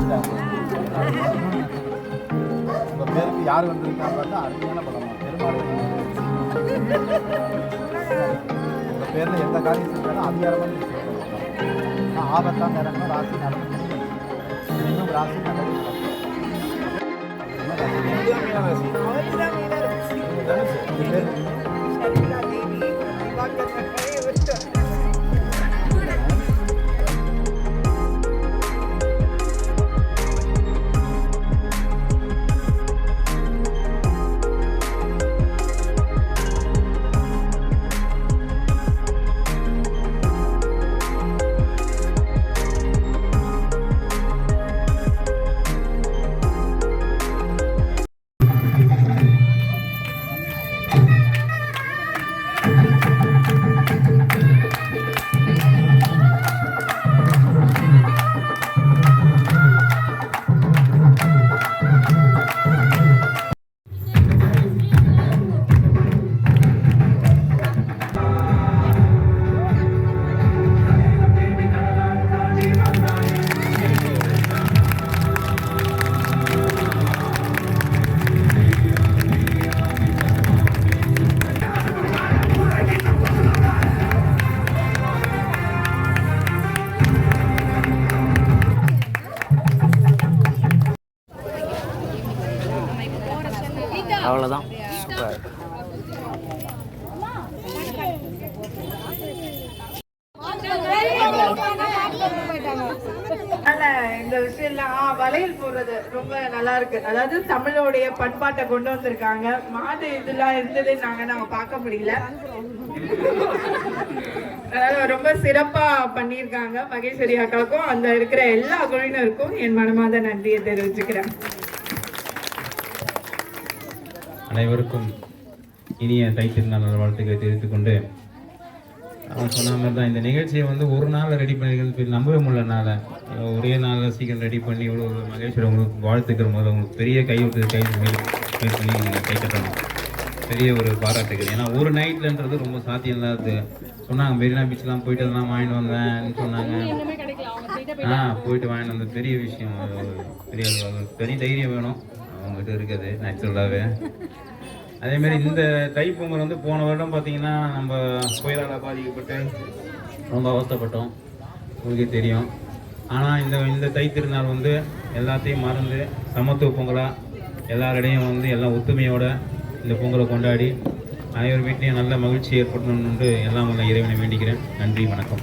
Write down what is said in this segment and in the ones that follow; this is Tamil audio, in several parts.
ஈஸி டக்கு பார்த்தாங்க உங்க பேருக்கு யார் வந்திருக்காங்க பார்த்தா அருமையான படமா பெருமாள். உங்க பேர்ல எந்த காரியம் செஞ்சாலும் அதிகாரமா நீங்க செய்யணும். ஆனா ஆபத்தான நேரங்கள் ராசி நடந்து இன்னும் ராசி நடக்கும். என்ன? இந்த விஷயம்லாம் ஆ, வளையல் போடுறது ரொம்ப நல்லா இருக்கு. அதாவது தமிழோடைய பண்பாட்டை கொண்டு வந்திருக்காங்க. மாடு இதெல்லாம் இருந்தது நாங்க நாங்க பார்க்க முடியல. அதாவது ரொம்ப சிறப்பா பண்ணியிருக்காங்க. மகேஸ்வரி அக்காவுக்கும் அந்த இருக்கிற எல்லா குழுவினருக்கும் என் மனமாத நன்றியை தெரிவிச்சுக்கிறேன். அனைவருக்கும் இனிய தைத்திருநாள் நல்வாழ்த்துக்களை தெரிவித்துக் கொண்டு அவன் சொன்ன மாதிரி தான் இந்த நிகழ்ச்சியை வந்து ஒரு நாள் ரெடி பண்ணி நம்பவே முடியலனால ஒரே நாளில் சீக்கிரம் ரெடி பண்ணி இவ்வளோ மகேஸ்வரி உங்களுக்கு வாழ்த்துக்கள் முதல்ல உங்களுக்கு பெரிய கை விட்டு கை பண்ணி நீங்கள் கை கட்டணும் பெரிய ஒரு பாராட்டுகள் ஏன்னா ஒரு நைட்லன்றது ரொம்ப சாத்தியம் இல்லாதது சொன்னாங்க மெரினா பீச்லாம் போயிட்டு அதெல்லாம் வாங்கிட்டு வந்தேன்னு சொன்னாங்க. ஆ போயிட்டு வாங்கிட்டு வந்த பெரிய விஷயம் பெரிய தனி தைரியம் வேணும். அவங்ககிட்ட இருக்குது நேச்சுரலாகவே அதே மாதிரி இந்த தைப்பொங்கல் வந்து போன வருடம் பார்த்தீங்கன்னா நம்ம புயலால் பாதிக்கப்பட்டு ரொம்ப அவஸ்தைப்பட்டோம். உங்களுக்கு தெரியும். ஆனால் இந்த இந்த தை திருநாள் வந்து எல்லாத்தையும் மறந்து சமத்துவ பொங்கலாக எல்லாரிடையும் வந்து எல்லாம் ஒத்துமையோட இந்த பொங்கலை கொண்டாடி அனைவர் வீட்லேயும் நல்ல மகிழ்ச்சி ஏற்படணும்னு எல்லாம் உள்ள இறைவனை வேண்டிக்கிறேன். நன்றி வணக்கம்.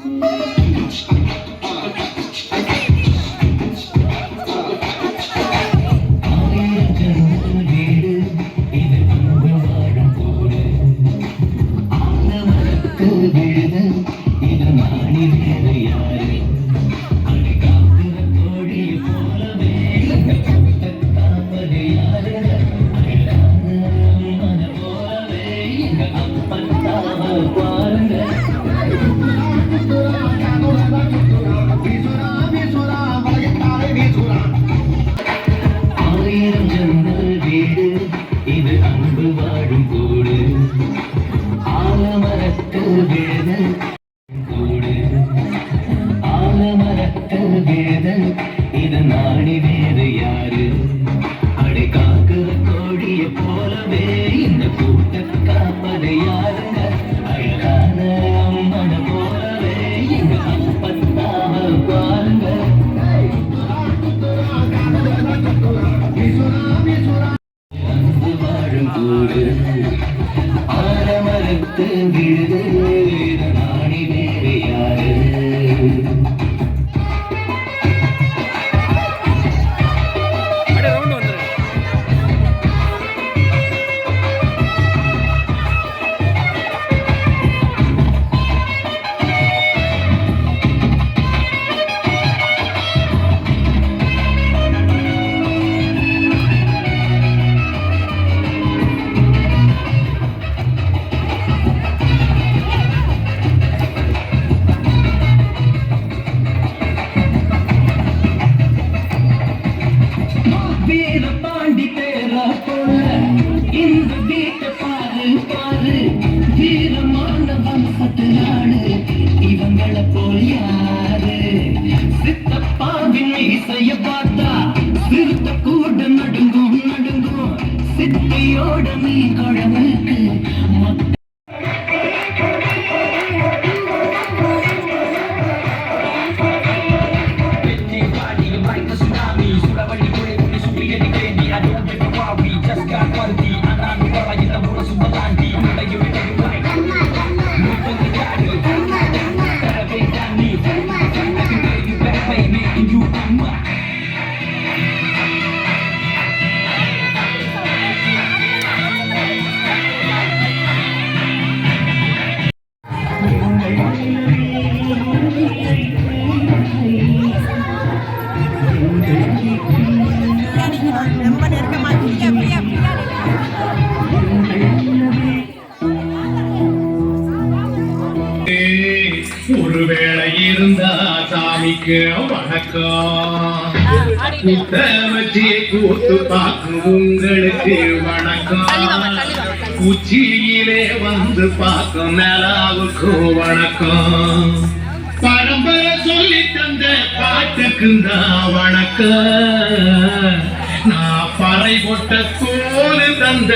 Thank you. சாமிக்கு வணக்கம். வச்சு கூத்து பார்க்கும் உங்களுக்கு வணக்கம். உச்சியிலே வந்து பார்க்கும் நிலாவுக்கு வணக்கம். பரம்பரை சொல்லி தந்த பாட்டுக்கு தான் வணக்கம். நான் பறை கொட்ட தோல் தந்த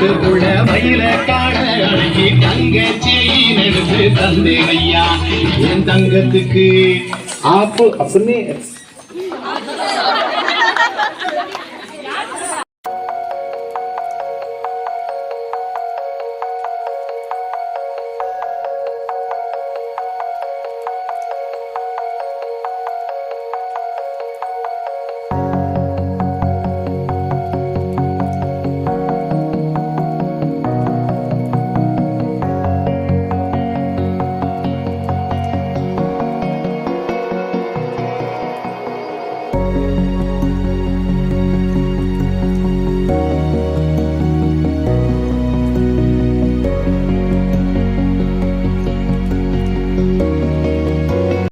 வீரத்துக்குள்ள மயில காண அழகி தங்கச்சியின் எடுத்து தந்தேன் ஐயா. என் தங்கத்துக்கு ஆப்பு அப்படின்னு